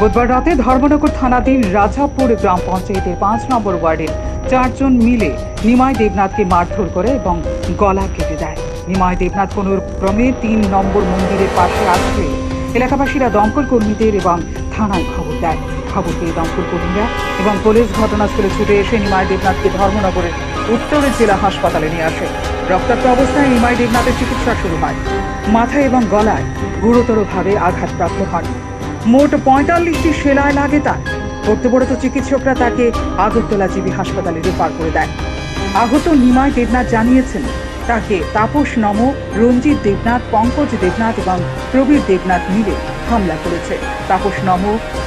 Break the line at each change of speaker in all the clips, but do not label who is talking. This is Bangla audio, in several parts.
বুধবার রাতে ধর্মনগর থানাধীন রাজাপুর গ্রাম পঞ্চায়েতের পাঁচ নম্বর ওয়ার্ডের চারজন মিলে নিমাই দেবনাথকে মারধর করে এবং গলা কেটে দেয়। নিমাই দেবনাথ কোনো ক্রমে তিন নম্বর মন্দিরের পাশে আসলে এলাকাবাসীরা দমকল কর্মীদের এবং থানায় খবর দেয়। খবর পেয়ে দমকল কর্মীরা এবং পুলিশ ঘটনাস্থলে ছুটে এসে নিমাই দেবনাথকে ধর্মনগরের উত্তরের জেলা হাসপাতালে নিয়ে আসে। রক্তাক্ত অবস্থায় নিমাই দেবনাথের চিকিৎসা শুরু হয়। মাথায় এবং গলায় গুরুতরভাবে আঘাতপ্রাপ্ত হন। মোট পঁয়তাল্লিশটি সেলাই লাগে তার। কর্তব্যরত চিকিৎসকরা তাকে আগরতলা জিবি হাসপাতালে রেফার করে দেয় আহত নিমাই দেবনাথ জানিয়েছেন, তাকে তাপস নম, রঞ্জিত দেবনাথ, পঙ্কজ দেবনাথ এবং প্রবীর দেবনাথ মিলে হামলা করেছে। তাপস নম,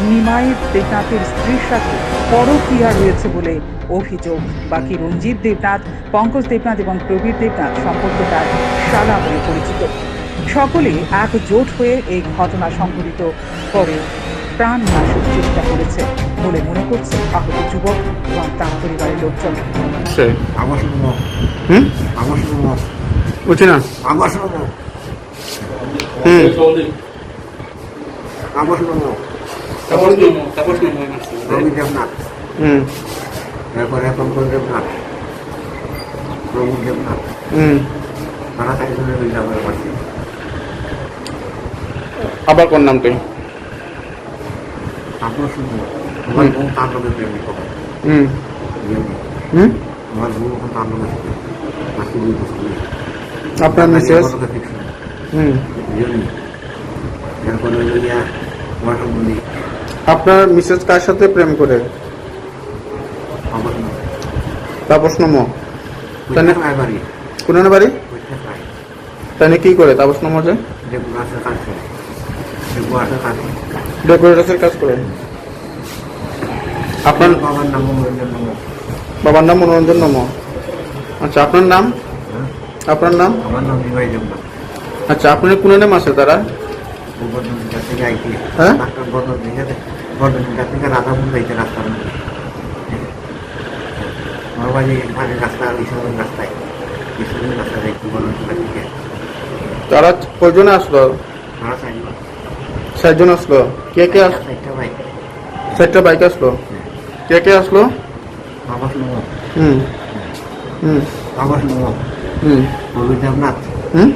নিমাই দেবনাথের স্ত্রীর সাথে পরক্রিয়া রয়েছে বলে অভিযোগ। বাকি রঞ্জিত দেবনাথ, পঙ্কজ দেবনাথ এবং প্রবীর দেবনাথ সম্পর্ক তার শালা বলে পরিচিত। সকলে একজোট হয়ে এই ঘটনা সংঘটিত করে প্রাণ নাশের চেষ্টা করেছে বলে মনে করছে আহত যুবক এবং তার পরিবারের লোকজন।
সে?
আমার শুনব
হুম?
আমার শুনব
বুঝছি না।
আমার শুনব
হুম।
আমার শুনব রবি দেবনাথ।
হুম।
দেবনাথ। দেবনাথ।
হুম।
তারা
আবার কোন নামটি
আপনার
মিসেস আপনার মিসেস কার সাথে প্রেম করে? তাপস নম। কোন বাড়ি? তাহলে কি করে তাপস নম যে?
কাজ করে দেবু আসে কাজ করে
ডেকোরেটসের কাজ করে আপনার
বাবার নাম
বাবার নাম মনোরঞ্জন নম। আচ্ছা আপনার নাম? আপনার নাম? আচ্ছা আপনার কোন নাম আছে তারা? হ্যাঁ? তারা কয়জনে আসলো? চারজন আসলো কে কে আস
চারটা বাইক
আসলো কে কে আসলো হুম হুম
দেবনাথ
হুম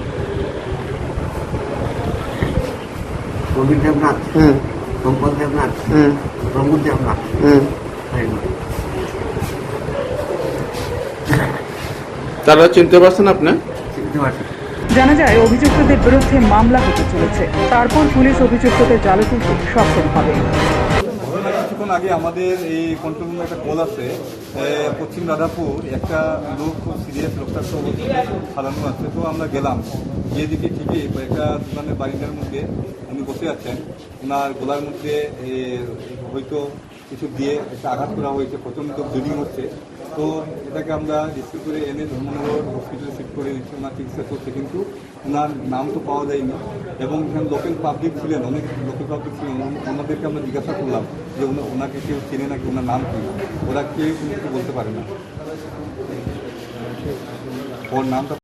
দেবনাথ
হুম
দেবনাথ
হুম
প্রমোদ দেবনাথ
হুম তারা চিনতে পারছেন আপনি?
চিনতে পারছি।
জানা যায়, অভিযুক্তদের বিরুদ্ধে মামলা হতে চলেছে। তারপর পুলিশ অভিযুক্তদের জালে তুলতে সক্ষম হবে।
কিছুক্ষণ আগে আমাদের এই কন্ট্রোল রুমে একটা কল আছে পশ্চিম রাধাপুর, একটা লোক খুব সিরিয়াস লোকটার তো ফালানো আছে। তো আমরা গেলাম। গিয়ে দেখি ঠিকই একটা দোকানের বাড়িটার মধ্যে উনি বসে আছেন। ওনার গলার মধ্যে হয়তো কিছু দিয়ে একটা আঘাত করা হয়েছে, প্রচণ্ড ব্লিডিং হচ্ছে। তো এটাকে আমরা রিসিভ করে এনে ধর্মনগর হসপিটালে শিফট করে দিচ্ছি, ওনার চিকিৎসা করছে কিন্তু ওনার নাম তো পাওয়া যায়নি এবং এখানে লোকাল পাবলিক ছিলেন, অনেক লোকাল পাবলিক ছিলেন। ওন- ওনাদেরকে আমরা জিজ্ঞাসা করলাম যে ওনা- ওনাকে কেউ চেনে নাকি, ওনার নাম কি? ওরা কেউ বলতে পারে না। ওর নামটা